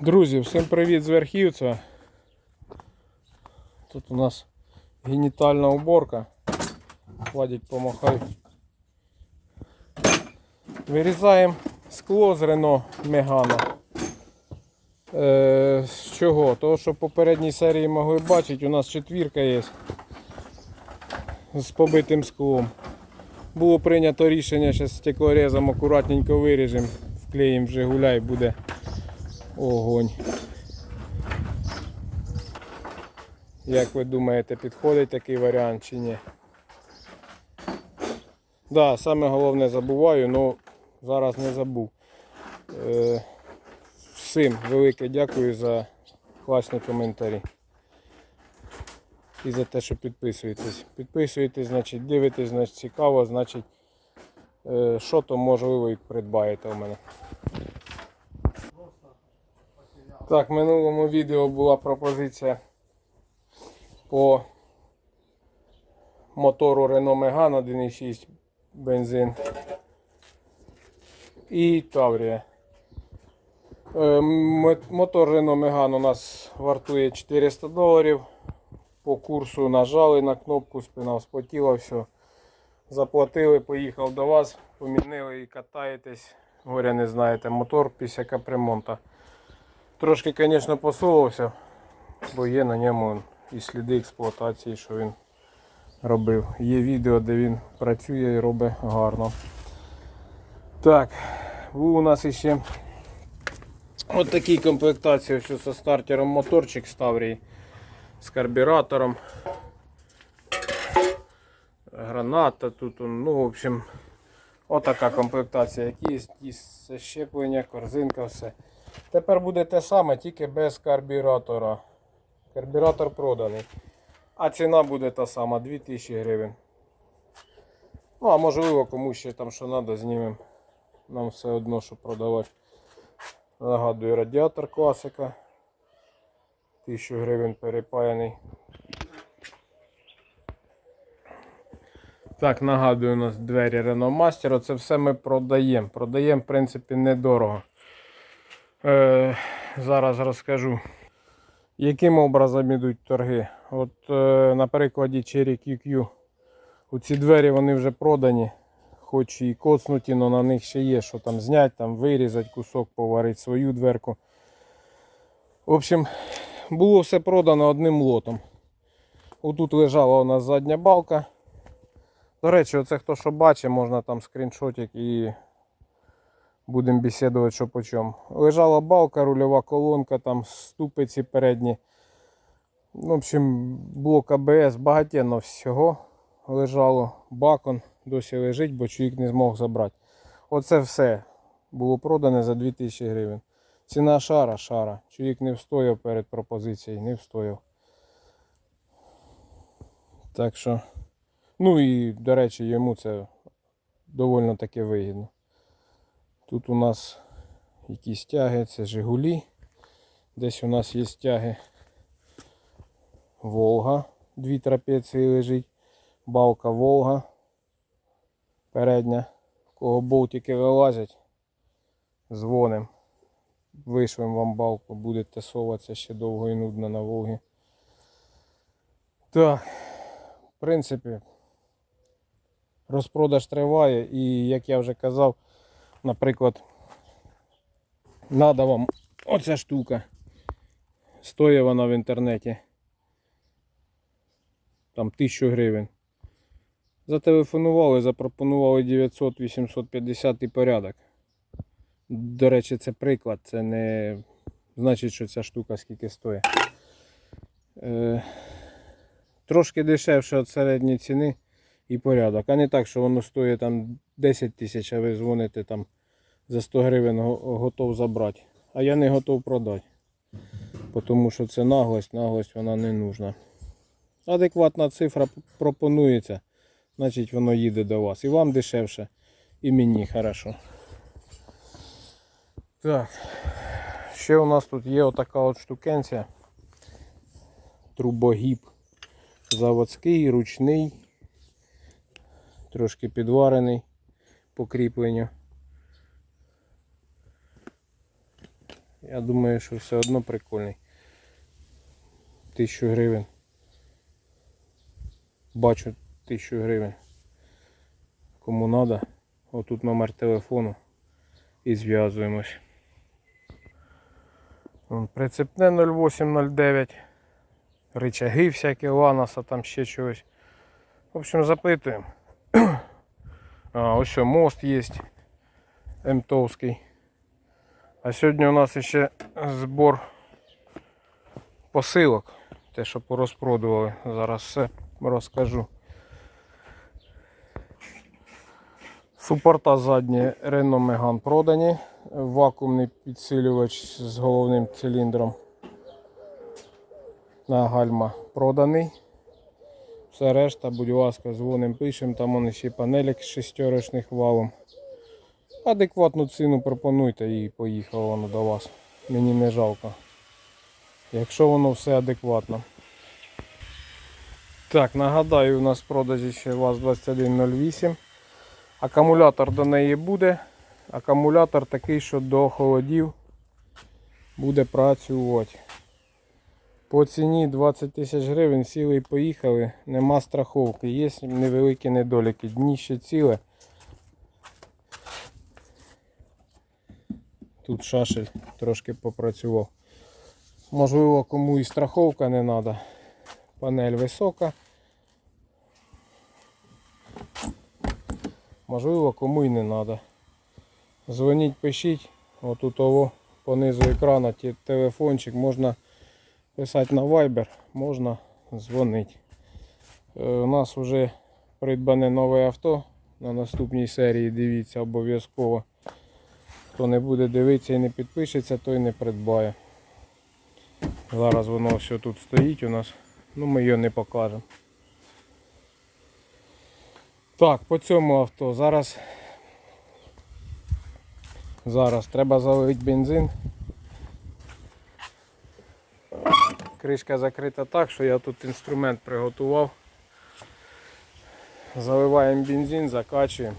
Друзі, всім привіт з Верхівця. Тут у нас генітальна уборка. Владик помахай. Вирізаємо скло з Рено Мегано. Е, з чого? Того, що в попередній серії могли бачити, у нас четвірка є з побитим склом. Було прийнято рішення, зараз стеклорезом акуратненько виріжемо, вклеїмо в Жигуля і буде огонь. Як ви думаєте, підходить такий варіант чи ні? Да, саме головне забуваю, але зараз не забув. Е, всім велике дякую за класні коментарі. І за те, що підписуєтесь. Підписуєтесь, значить дивитесь, значить цікаво, значить е, що то можливо і придбаєте у мене. Так, в минулому відео була пропозиція по мотору Renault Megane 1.6 бензин і Таврія. Е, Мотор Renault Megane у нас вартує 400 доларів. По курсу нажали на кнопку, спина вспотіла, все. Заплатили, поїхав до вас, помінили і катаєтесь. Горя не знаєте, мотор після капремонта. Трошки, звісно, посувався, бо є на ньому і сліди експлуатації, що він робив. Є відео, де він працює і робить гарно. Так, у нас іще от такій комплектації, що зі стартером моторчик з з карбюратором. Граната тут, ну, в общем, отака комплектація. Якісь щеплення, корзинка, все. Тепер буде те саме, тільки без карбюратора. Карбюратор проданий. А ціна буде та сама 2000 гривень. Ну, а можливо, комусь ще там що треба, знімемо. Нам все одно, що продавати. Нагадую, радіатор класика. 1000 гривень перепаяний. Так, нагадую, у нас двері Renault Master. Це все ми продаємо. Продаємо, в принципі, недорого. Е, зараз розкажу, яким образом йдуть торги. От е, на прикладі Cherry QQ. Оці двері вони вже продані, хоч і коцнуті, але на них ще є, що там зняти, там вирізати кусок, поварити свою дверку. В общем, було все продано одним лотом. Отут лежала у нас задня балка. До речі, оце хто що бачить, можна там скріншотик і будемо бесідувати, що по чому. Лежала балка, рульова колонка, там ступиці передні. В общем, блок АБС, багатенно всього лежало. Бакон досі лежить, бо чоловік не змог забрати. Оце все було продане за 2000 гривень. Ціна шара, шара. Чоловік не встояв перед пропозицією, не встояв. Так що. Ну і, до речі, йому це доволі таки вигідно. Тут у нас якісь тяги, це Жигулі. Десь у нас є тяги Волга. Дві трапеції лежить. Балка Волга. Передня. В кого болтики вилазять, дзвоним. Вишлем вам балку, будете соватися ще довго і нудно на Волгі. Так, в принципі, розпродаж триває і, як я вже казав, наприклад, надо вам оця штука. Стоїть вона в інтернеті. Там 1000 гривень. Зателефонували, запропонували 900-850 і порядок. До речі, це приклад, це не значить, що ця штука скільки стоїть. Е, трошки дешевше від середньої ціни і порядок. А не так, що воно стоїть там 10 тисяч, а ви дзвоните там за 100 гривень готов забрати. А я не готов продати. Тому що це наглость, наглость вона не нужна. Адекватна цифра пропонується, значить воно їде до вас. І вам дешевше, і мені хорошо. Так. Ще у нас тут є отака от штукенція. Трубогіб. Заводський, ручний. Трошки підварений по кріпленню. Я думаю, що все одно прикольний. Тисячу гривень. Бачу тисячу гривень. Кому треба, отут номер телефону і зв'язуємось. Прицепне 0809. Ричаги всякі ланаса, там ще чогось. В общем, запитуємо. А, ось мост є. Мтовський. А сьогодні у нас ще збор посилок. Те, що порозпродували. Зараз все розкажу. Супорта задні Renault Megane продані. Вакуумний підсилювач з головним циліндром на гальма проданий. Все решта, будь ласка, дзвоним, пишемо, там вони ще панелік з шестерочних валом. Адекватну ціну пропонуйте і поїхало воно до вас. Мені не жалко. Якщо воно все адекватно. Так, нагадаю, у нас в продажі ще ВАЗ-2108. Акумулятор до неї буде. Акумулятор такий, що до холодів буде працювати. По ціні 20 тисяч гривень сіли і поїхали. Нема страховки. Є невеликі недоліки. Дніще ціле. Тут шашель трошки попрацював. Можливо, кому і страховка не треба. Панель висока. Можливо, кому і не треба. Дзвоніть, пишіть. Отут ово по низу екрана телефончик можна писати на Viber, можна дзвонити. Е, У нас вже придбане нове авто. На наступній серії дивіться обов'язково. Хто не буде дивитися і не підпишеться, той не придбає. Зараз воно все тут стоїть у нас. Ну ми його не покажемо. Так, по цьому авто зараз. Зараз треба залити бензин. Кришка закрита так, що я тут інструмент приготував. Заливаємо бензин, закачуємо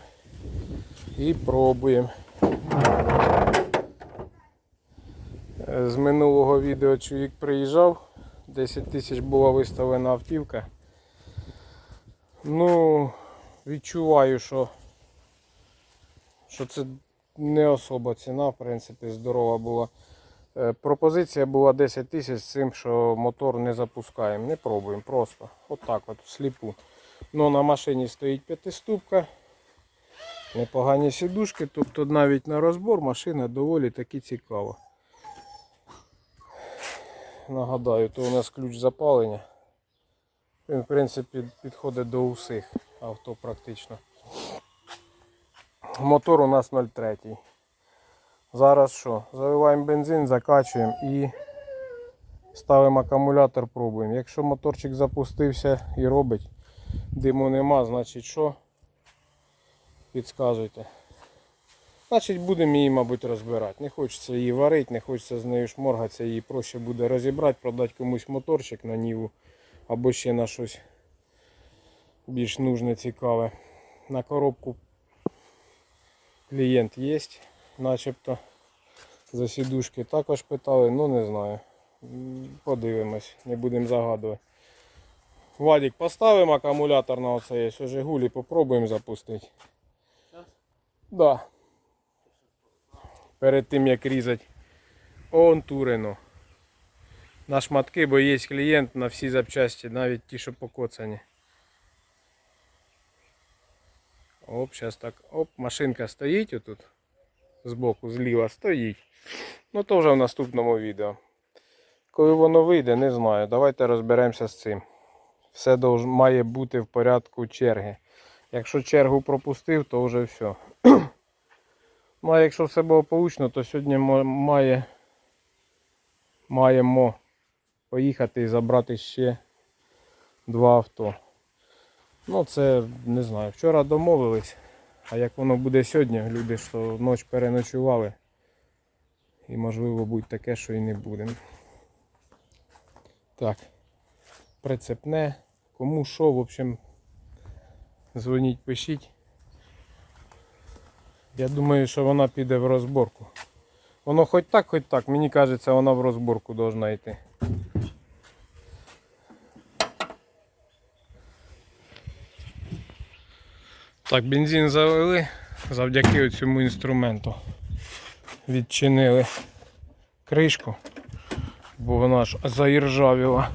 і пробуємо. З минулого відео чоловік приїжджав, 10 тисяч була виставлена автівка. Ну, відчуваю, що, що це не особа ціна, в принципі, здорова була. Е, Пропозиція була 10 тисяч з цим, що мотор не запускаємо, не пробуємо просто. Отак от, всліпу. Ну, на машині стоїть п'ятиступка, непогані сідушки, тобто навіть на розбор машина доволі таки цікава. Нагадаю, то у нас ключ запалення. Він, в принципі, підходить до усіх авто практично. Мотор у нас 0,3. Зараз що? Заливаємо бензин, закачуємо і ставимо акумулятор, пробуємо. Якщо моторчик запустився і робить, диму нема, значить що? Підказуйте. Значить будемо її, мабуть, розбирати. Не хочеться її варити, не хочеться з нею шморгатися, її проще буде розібрати, продати комусь моторчик на ніву або ще на щось більш нужне, цікаве. На коробку клієнт є, начебто. За сідушки також питали, ну не знаю. Подивимось, не будемо загадувати. Вадик, поставимо акумулятор на оце є, Жигулі попробуємо запустити. Да. Перед тим як різати он турину. На шматки, бо є клієнт на всі запчасті, навіть ті, що покоцані. Оп, зараз так. Оп, машинка стоїть отут. Збоку, зліва стоїть. Ну то вже в наступному відео. Коли воно вийде, не знаю. Давайте розберемося з цим. Все має бути в порядку черги. Якщо чергу пропустив, то вже все. А якщо все було получно, то сьогодні має, маємо поїхати і забрати ще два авто. Ну це не знаю. Вчора домовились, а як воно буде сьогодні, люди що ніч переночували. І можливо буде таке, що і не буде. Так. Прицепне. Кому що, в общем, дзвоніть, пишіть. Я думаю, що вона піде в розборку. Воно хоч так, хоч так. Мені кажеться, вона в розборку должна йти. Так, бензин залили завдяки цьому інструменту. Відчинили кришку, бо вона ж заіржавіла.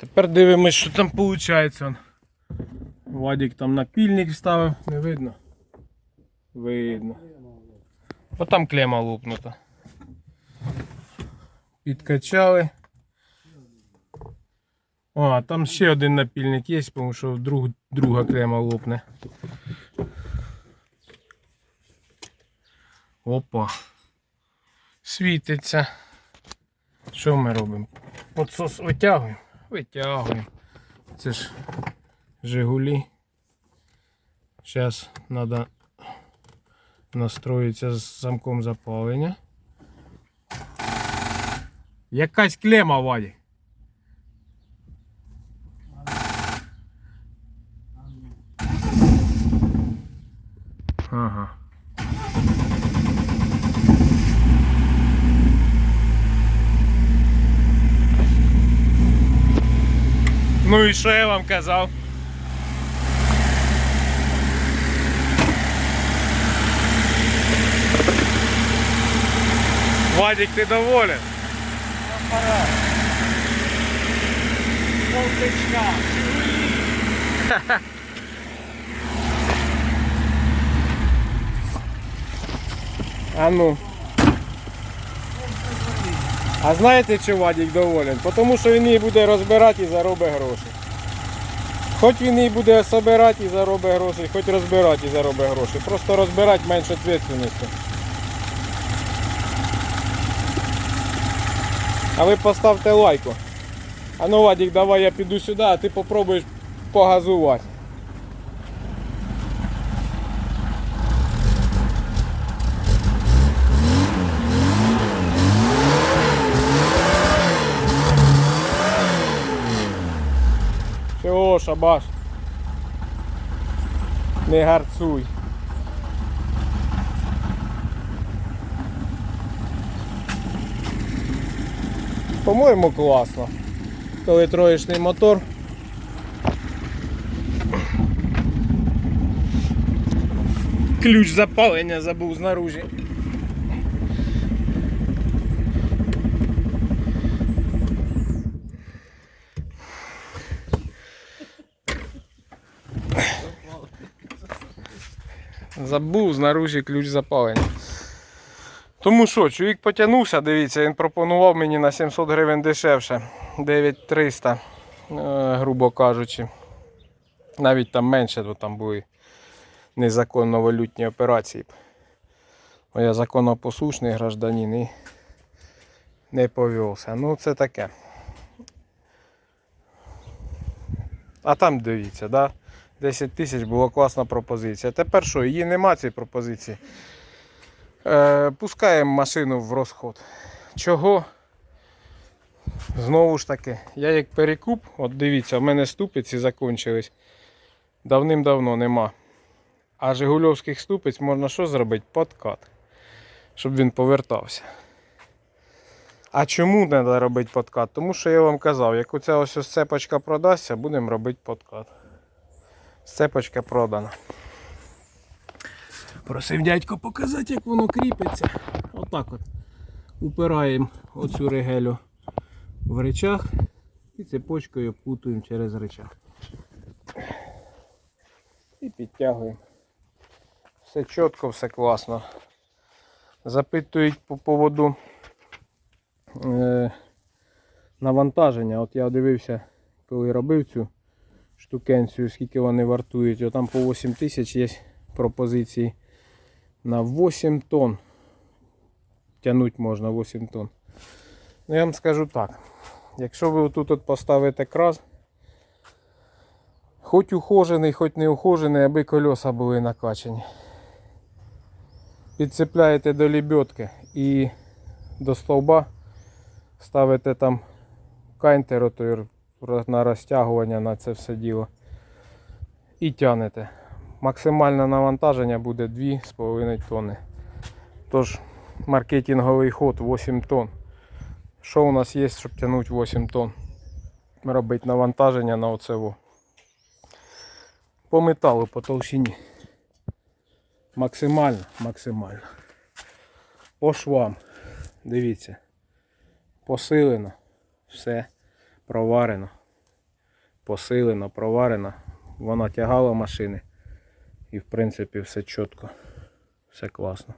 Тепер дивимось, що там виходить. Вадик там напільник вставив, не видно? Видно. Бо там клема лопнута. Підкачали. О, а там ще один напільник є, тому що вдруг друга клема лопне. Опа. Світиться. Що ми робимо? Подсос витягуємо? Витягуємо. Це ж Жигулі. Зараз треба настроїтися з замком запалення. Якась клема Ваді. Ага. Ну і що я вам казав? Вадик, ти доволен? Полтичка. А ну. А знаєте, чи Вадик доволен? Тому що він її буде розбирати і заробить гроші. Хоч він її буде збирати і заробить гроші, хоч розбирати і заробить гроші. Просто розбирати менше відповідальності. А ви поставте лайку. А ну Вадик, давай я піду сюди, а ти попробуєш погазувати. Чого, шабаш? Не гарцуй. По-моєму, класно. Коли троєчний мотор. Ключ запалення забув знаружі. Забув знаружі ключ запалення. Тому що, чоловік потягнувся, дивіться, він пропонував мені на 700 гривень дешевше. 9300, е, грубо кажучи. Навіть там менше, бо там були незаконно валютні операції. Бо я законопослушний гражданин і не повівся. Ну це таке. А там дивіться, да? 10 тисяч була класна пропозиція. Тепер що, її нема цієї пропозиції. Е, пускаємо машину в розход. Чого? Знову ж таки, я як перекуп, от дивіться, в мене ступиці закончились. Давним-давно нема. А Жигульовських ступиць можна що зробити? Подкат. Щоб він повертався. А чому треба робити подкат? Тому що я вам казав, як оця ось ось цепочка продасться, будемо робити подкат. Цепочка продана. Просив дядько показати, як воно кріпиться. Отак от. Упираємо оцю регелю в речах і цепочкою обкутуємо через речах. І підтягуємо. Все чітко, все класно. Запитують по поводу е, навантаження. От я дивився, коли робив цю штукенцію, скільки вони вартують. От там по 8 тисяч є пропозиції на 8 тонн. Тянуть можна 8 тонн. Ну я вам скажу так. Якщо ви отут от поставите крас, хоч ухожений, хоч не ухожений, аби кольоса були накачані. Підцепляєте до лебедки і до стовба ставите там кайнтер на розтягування на це все діло. І тянете. Максимальне навантаження буде 2,5 тонни. Тож маркетинговий ход 8 тонн. Що у нас є, щоб тягнути 8 тонн? Робити навантаження на оцево. По металу, по толщині. Максимально, максимально. По швам. Дивіться. Посилено. Все проварено. Посилено, проварено. Вона тягала машини. І в принципі все чітко. Все класно.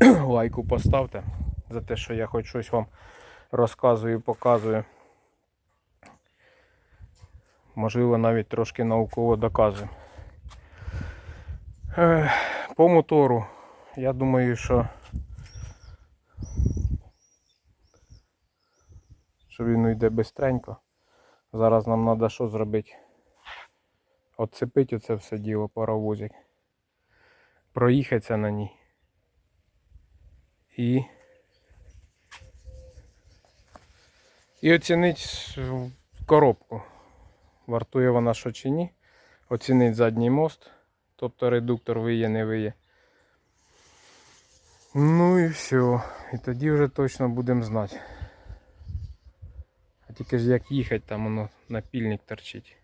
Лайку поставте за те, що я хоч щось вам розказую, показую. Можливо, навіть трошки науково доказую. По мотору, я думаю, що що він йде бистренько. Зараз нам треба що зробити? Отцепити оце все діло паровозик. Проїхатися на ній. І. І оцінити коробку. Вартує вона що чи ні. Оцінити задній мост. Тобто редуктор виє, не виє. Ну і все. І тоді вже точно будемо знати. А тільки ж як їхати, там воно напільник торчить.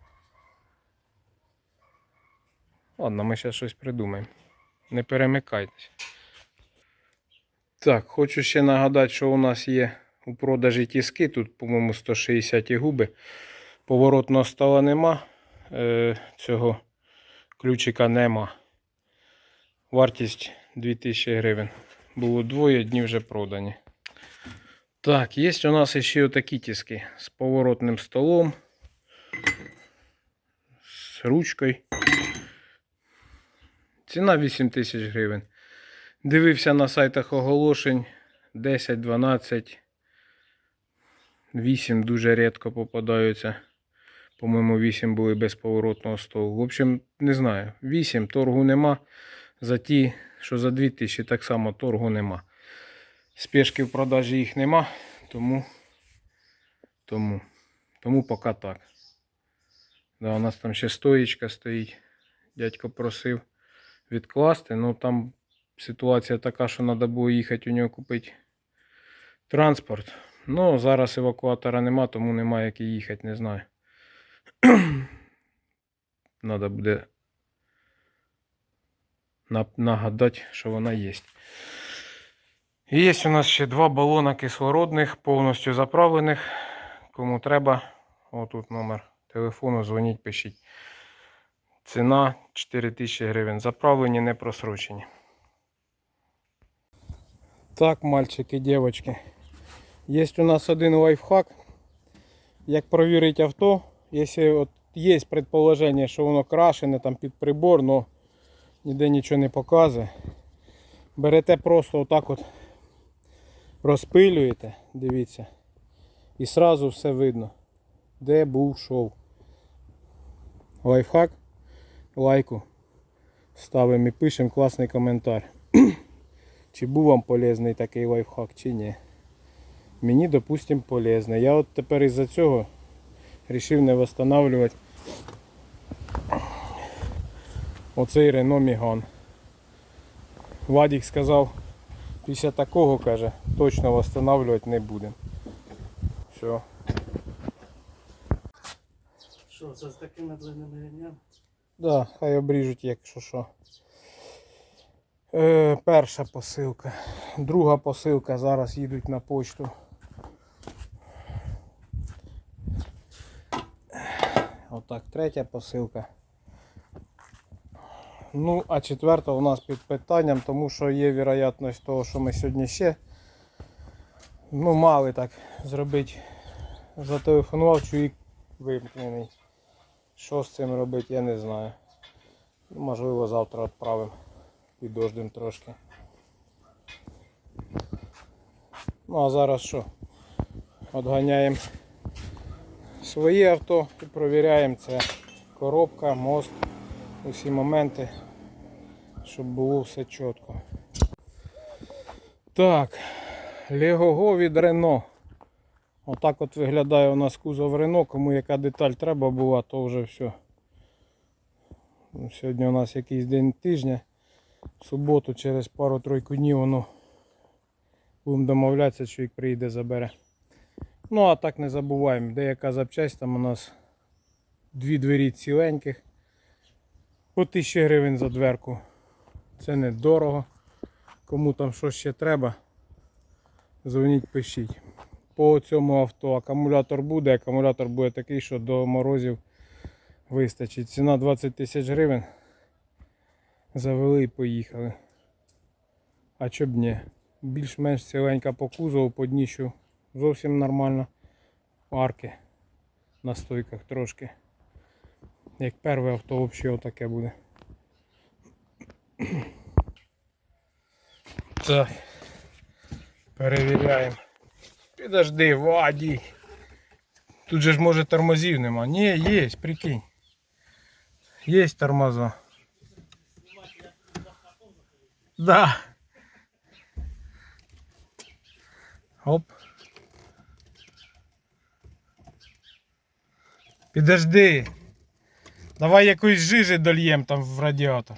Ладно, ми зараз щось придумаємо. Не перемикайтесь. Так, хочу ще нагадати, що у нас є у продажі тіски. Тут, по-моєму, 160 губи. Поворотного стола нема. Е, цього ключика нема. Вартість 2000 гривень. Було двоє днів вже продані. Так, є у нас ще отакі тіски з поворотним столом, з ручкою. Ціна 8 тисяч гривень. Дивився на сайтах оголошень 10, 12, 8 дуже рідко попадаються. По-моєму, 8 були без поворотного столу. В общем, не знаю. 8 торгу нема. За ті, що за 2000 так само торгу нема. Спешки в продажі їх нема, тому, тому, тому поки так. Да, у нас там ще стоїчка стоїть. Дядько просив відкласти. Ну там ситуація така, що треба було їхати у нього купити транспорт. Ну, зараз евакуатора нема, тому немає як і їхати, не знаю. Треба буде нагадати, що вона є. Є у нас ще два балона кислородних, повністю заправлених. Кому треба, отут номер телефону, дзвоніть, пишіть. Ціна 4000 гривень. Заправлені, не просрочені. Так, мальчики, дівчатки. Є у нас один лайфхак. Як провірити авто, якщо є предположення, що воно крашене там під прибор, але ніде нічого не показує. Берете просто отак от розпилюєте, дивіться. І сразу все видно, де був шов. Лайфхак, лайку ставимо і пишемо класний коментар. чи був вам полезний такий лайфхак, чи ні. Мені, допустим, полезний. Я от тепер із-за цього вирішив не встановлювати оцей Renault Megane. Вадик сказав, після такого каже, точно встановлювати не будемо. Все. Що, це з такими длинними ремнями? Да, хай обріжуть, якщо що. Е, перша посилка. Друга посилка. Зараз їдуть на почту. Отак, третя посилка. Ну, а четверта у нас під питанням, тому що є вірогятність того, що ми сьогодні ще ну, мали так зробити. Зателефонував чоловік вимкнений. Що з цим робити, я не знаю. Ну, Можливо, завтра відправимо. Підождемо трошки. Ну а зараз що? Отганяємо своє авто і провіряємо це коробка, мост, усі моменти, щоб було все чітко. Так, Легого від Рено. Отак от виглядає у нас кузов Рено. Кому яка деталь треба була, то вже все. Сьогодні у нас якийсь день тижня. В суботу через пару-тройку днів воно Будемо домовлятися, чоловік приїде, забере. Ну, а так не забуваємо, деяка запчасть там у нас дві двері ціленьких. По 1000 гривень за дверку. Це недорого. Кому там що ще треба, дзвоніть, пишіть. По цьому авто акумулятор буде, акумулятор буде такий, що до морозів вистачить. Ціна 20 тисяч гривень. Завели і поїхали. А чо б ні? Більш-менш ціленька по кузову, по дніщу зовсім нормально. Арки на стойках трошки. Як перше авто взагалі отаке буде. Так. Перевіряємо. Підожди, Ваді. Тут же ж може тормозів нема. Ні, є, прикинь. Є тормоза. Да. Оп. Підожди. Давай якусь жижи дольєм там в радіатор.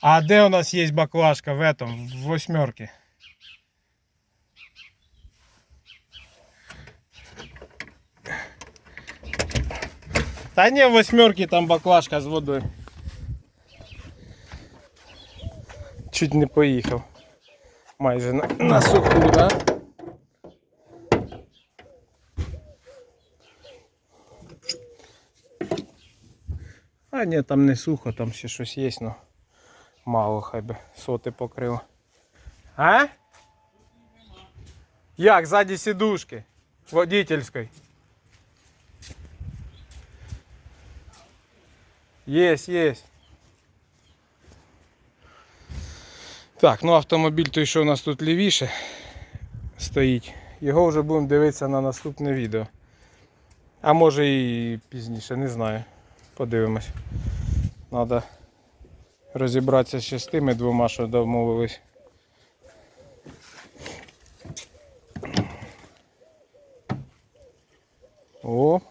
А де у нас є баклажка в этом, в восьмерке? Та ні, в восьмерке там баклажка з водою. Чуть не поїхав. Майже на, на суху, да? А ні, там не сухо, там ще щось є, но мало хай би соти покрило. А? Як, ззаді сідушки? Водительської. Єсть, єсть. Так, ну автомобіль той, що у нас тут лівіше стоїть. Його вже будемо дивитися на наступне відео. А може і пізніше, не знаю. Подивимось. Треба розібратися ще з тими двома, що домовились. О!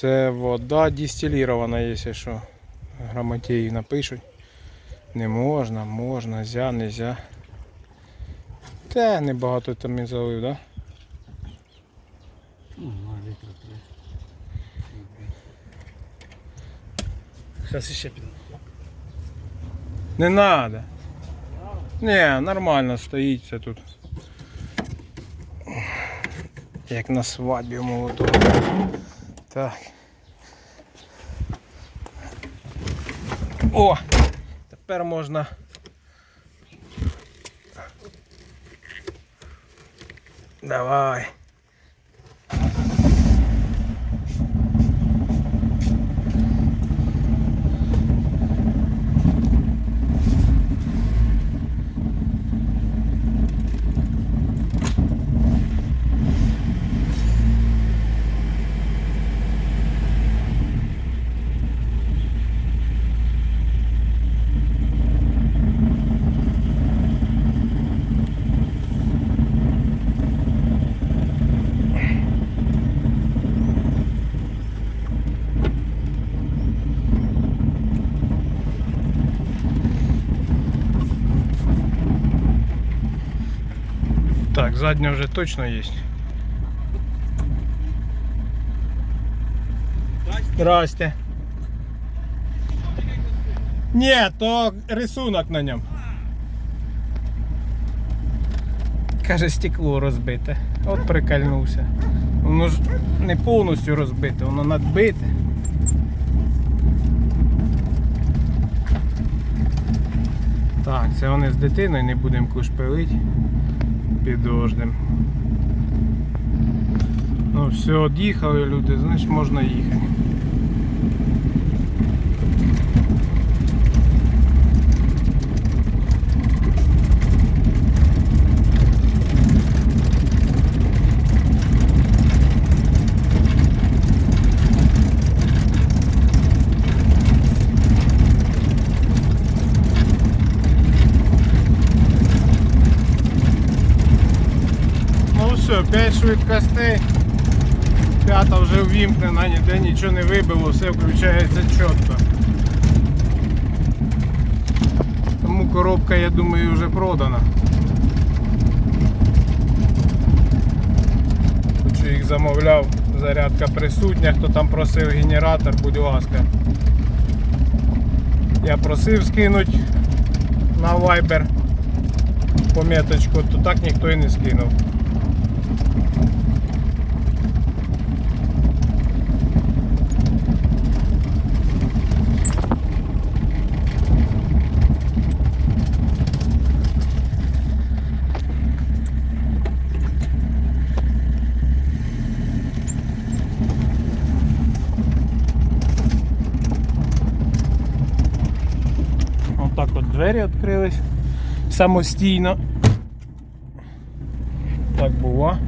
Це вода дистилірована, якщо що. Грамотеї напишуть. Не можна, можна, зя, нельзя. Та небагато там і залив, да? Ну, три. Зараз ще піду. Не надо. Не, нормально стоїть це тут. Як на свадьбі молодого. Так. О! Тепер можна. Давай. Так, задня вже точно є. Здрасте. Ні, то рисунок на ньому. Каже, стекло розбите. От прикольнувся. Воно ж не повністю розбите, воно надбите. Так, це вони з дитиною, не будемо кушпилити. Підождем. Ну все, од'їхали люди, значить можна їхати. шкости. П'ята вже ввімкнена, ніде нічого не вибило, все включається чітко. Тому коробка, я думаю, вже продана. Хочу їх замовляв, зарядка присутня, хто там просив генератор, будь ласка. Я просив скинуть на Viber пометочку, то так ніхто і не скинув. Самостійно. Так було.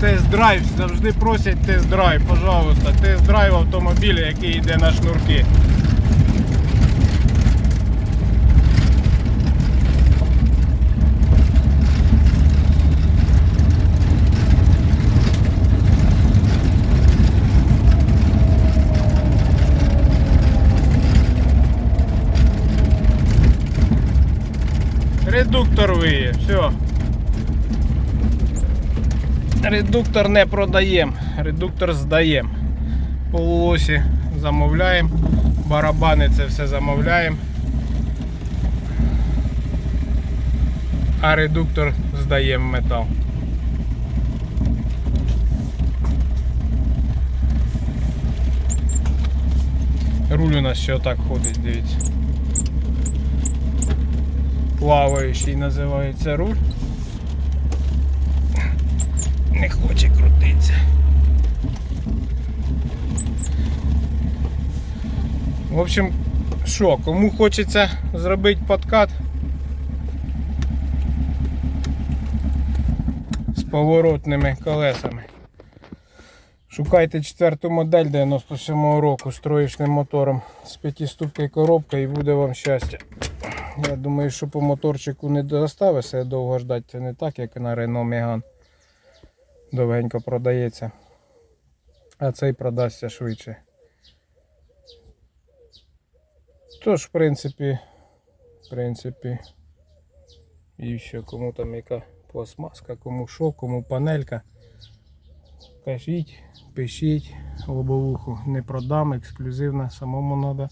Тест-драйв, завжди просять тест-драйв, пожалуйста, тест-драйв автомобіля, який йде на шнурки. Редуктор виє, все. Редуктор не продаємо, редуктор здаємо. Полуосі замовляємо, барабани це все замовляємо. А редуктор здаємо метал. Руль у нас ще отак ходить, дивіться. Плаваючий називається руль. Не хоче крутитися. В общем, що, кому хочеться зробити подкат з поворотними колесами. Шукайте четверту модель 97-го року з троєчним мотором з п'ятиступкою коробкою і буде вам щастя. Я думаю, що по моторчику не доставиться довго ждати. Це не так, як на Renault Megane. Довгенько продається. А цей продасться швидше. Тож, в принципі, в принципі, і що, кому там яка пластмаска, кому що, кому панелька. Кажіть, пишіть, лобовуху не продам, ексклюзивна, самому треба.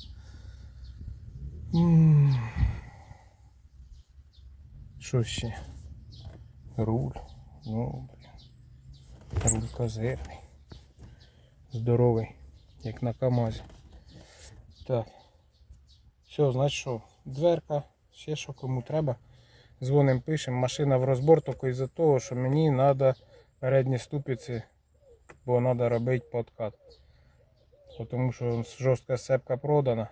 Що ще? Руль. Ну, блін. Руль козирний. Здоровий, як на КАМАЗі. Так. Все, значить що, дверка, ще що кому треба. Дзвоним, пишемо, машина в розбор тільки із-за того, що мені треба передні ступиці, бо треба робити подкат. Тому що жорстка сцепка продана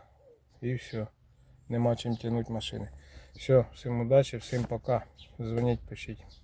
і все. Нема чим тягнути машини. Все, всім удачі, всім пока. Дзвоніть, пишіть.